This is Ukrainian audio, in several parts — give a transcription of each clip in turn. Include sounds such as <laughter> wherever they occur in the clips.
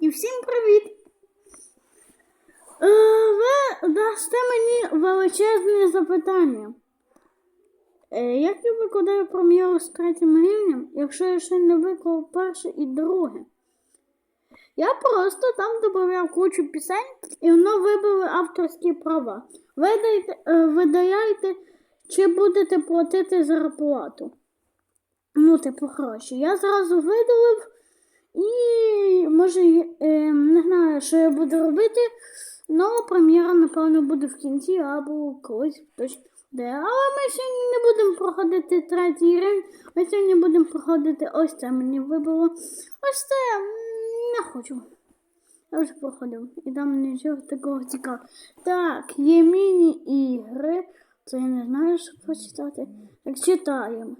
І всім привіт! Е, ви дасте мені величезне запитання. Е, як я викладаю пром'єру з третім рівнем, якщо я ще не виклав перше і друге? Я просто там додавав кучу пісень, і воно вибили авторські права. Видайте, е, видаляйте, чи будете платити зарплату. Ну, типу, гроші. Я зразу видалив і може, е, не знаю, що я буду робити. Нова прем'єра, напевно, буде в кінці або колись точно де. Але ми сьогодні не будемо проходити третій рівень. Ми сьогодні будемо проходити ось це мені вибило. Ось це не хочу. Я вже проходив. І там нічого такого цікавого. Так, є міні-ігри. Це я не знаю, що прочитати. Так читаємо.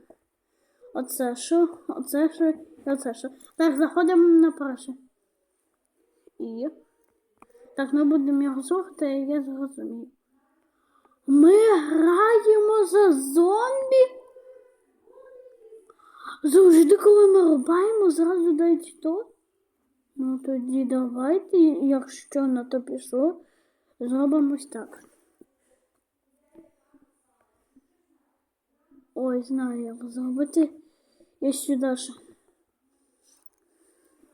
Оце що? Оце що? Оце що? Так, заходимо на перше. І. Так, ми будемо його слухати, я зрозумію. Ми граємо за зомбі. Завжди, коли ми рубаємо, зразу дають то. Ну тоді давайте, якщо на то пішло, зробимо ось так. Ой, знаю, як зробити. Я сюди ще.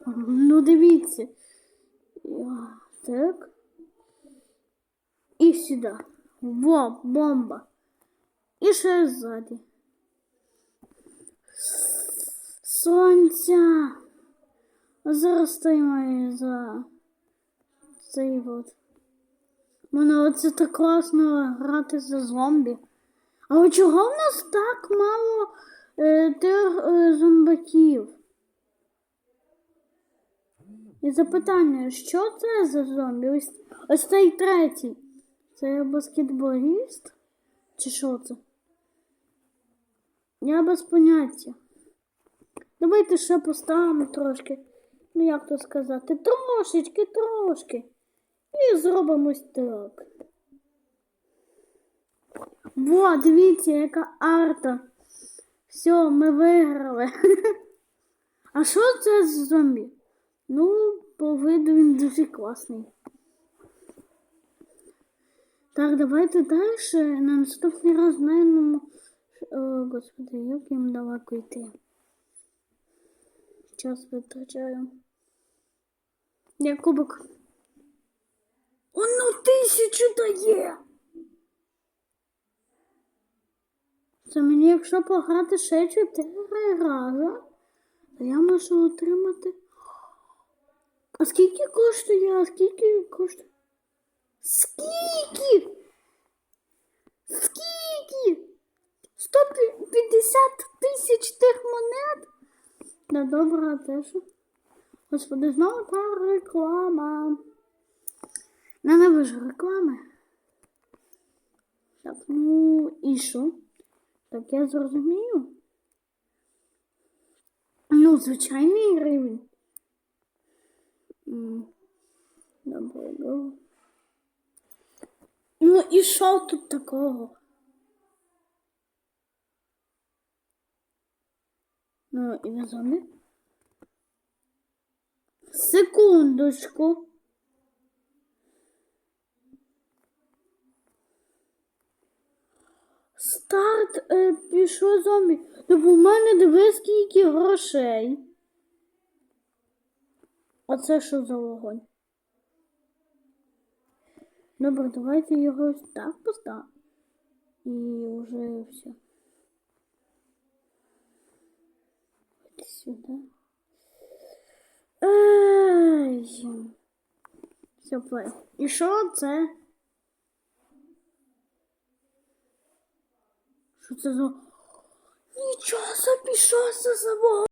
Ну, дивіться. Так. І сюди. Во, бомба. І ще ззаді. Сонця. Зараз стоїмо за цей от. Мене оце так класно грати за зомбі. Але чого в нас так мало е, тих е, зомбаків? І запитання, що це за зомбі? Ось, ось цей третій. Це баскетболіст? Чи що це? Я без поняття. Давайте ще поставимо трошки. Ну як то сказати? Трошечки, трошки. І зробимо ось так. Во, дивіться, яка арта. Все, ми виграли. <laughs> А що це за зомбі? Ну, виду він дуже класний. Так, давайте далі. На наступний раз знаємо. О, господи, як їм далеко йти. Час витрачаю. Я кубок. Воно тисячу дає. Це мені, якщо пограти ще чотири рази, то я можу отримати. А скільки коштує? А скільки коштує? Скільки? Скільки? 150 тисяч тих монет? Да добре, а те що? Господи, знову та реклама. Ненавижу реклами. Так, ну і що? Так я зрозумію. Ну, звичайний рівень. Добре. Ну і що тут такого? Ну, і на зомбі. Секундочку. Старт е, пішов зомбі. Тобто в мене диви скільки грошей. А це що за вогонь? Добре, давайте його ось так поставимо. І вже все. Сюди. Ей. Все, плей. І що це? Що це за... Нічого собі, що це за?